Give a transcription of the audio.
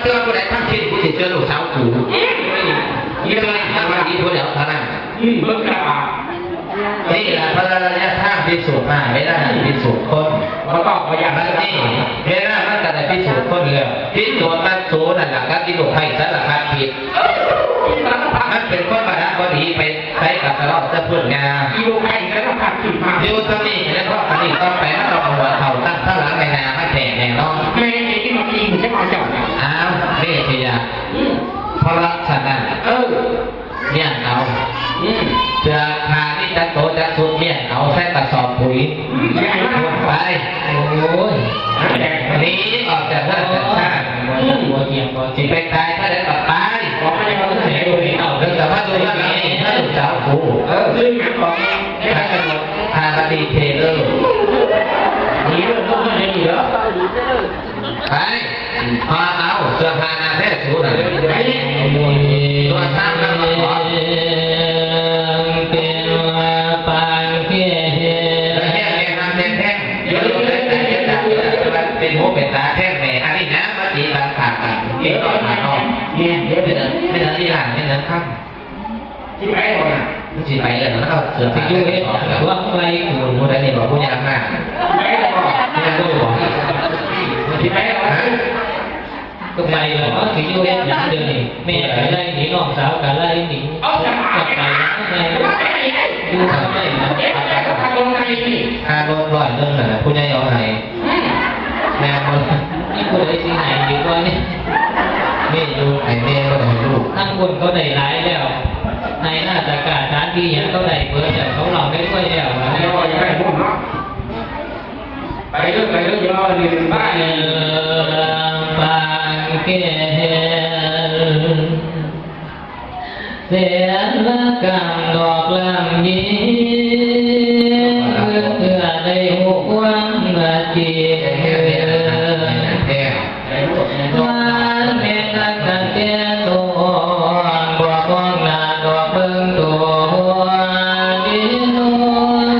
เชื่อผู้ใดทำผิดกูจะเชื่อลูสาวกูนี่เลยทำมาดีผู้เดียวเท่านั้นเบิ่งกระบะนี่แหละพระระยะทาพิสูจน์มาไม่ได้พิสูจน์คนเขาต้องพยายามมันนี่เวลามันก็ได้พิสูจน์คนเลยพิสูจน์มันสูนั่นแหละครับที่ลูกให้สารพัดผิดมันเป็นคนบาดาบดีไปใช้กับตลอดจะพูดงานกิโลไก่สารพัดขึ้นมาอยู่ตรงนี้แล้วก็อันนี้ต้องไปมันต้องเอาหัวเข่าตั้งข้างหลังในนามาแข่งแน่นอน เม่พยาอืมเพราะฉะนั้นเออเนี่ยเอาอืมเสื้อผ้าที่จัดโต๊ะจัดสุดเนี่ยเอาใส่กระสอบปุ๋ยไปโอ้ยนี้ออกจากเราชชาติหัวเกียงก่อนสิไปตายถ้าได้กลับไปบอกให้เขาเสียดูนี่เอาเรื่องแต่ว่าดูว่านี่ถ้าลูกสาวกูเออซึ่งบอกถ้ากันหมดพาคดีเทเลอร์ ไปพอเอาเสื้อผ้าหนาแท้สูดไรตัวซ้ำแล้าขอเฮแล้วแห้งแห้งน้ำแห้งแห้งเดี๋ยวเราได้แต่เป็นหูเป็นตาแห้งแหม่อันนี้นะมาตีบังขาดกันตีต่อมาน้องเนี่ยเดี๋ยวไม่เดี๋ยวเดินไม่เดินที่หลังไม่เดินข้ามที่ไปก่อนนะจีไปเลยแล้วเอาเสือสิยู่ไปเฮ็ดก่อว่าไปกูผู้ใดนี่บอกผู้ยามากไปก่อนไม่ได้บอก ที่ไปก่อน ฮะ ก็ไปแล้วก็สิอยู่เฮ็ดหยังเดี๋ยวนี้แม่ก็ไล่หนีน้องสาวก็ไล่หนีเอาจะมาก็ไปไปไหนไงว่าไปไหนดูทำได้นะเอ๊ะแต่ก็ทำตรงไหนนี่ค่ารถร้อยเรื่องน่ะผู้ใหญ่เอาให้อืมแม่คนนี่ผู้ใดสิไหนดีกว่านี่นี่อยู่ไอ้แม่ก็ได้ลูกทั้งบนเขาได้หลายแล้วในหน้าตากาฐานที่หยังเขาได้เบิดแล้วเขาเราได้ด้วยแล้วนะเดี๋ยวอย่าไปพูดเนาะไปเรื่องไปเรื่องย่อเรียนบ้านเออป แกเสียละกังดอกลำยิ้มเพื่อได้หัวมาเจียวานเมตักเตียตัวบวกวงนาดอกเบิ่งตัวยิ้นุ่น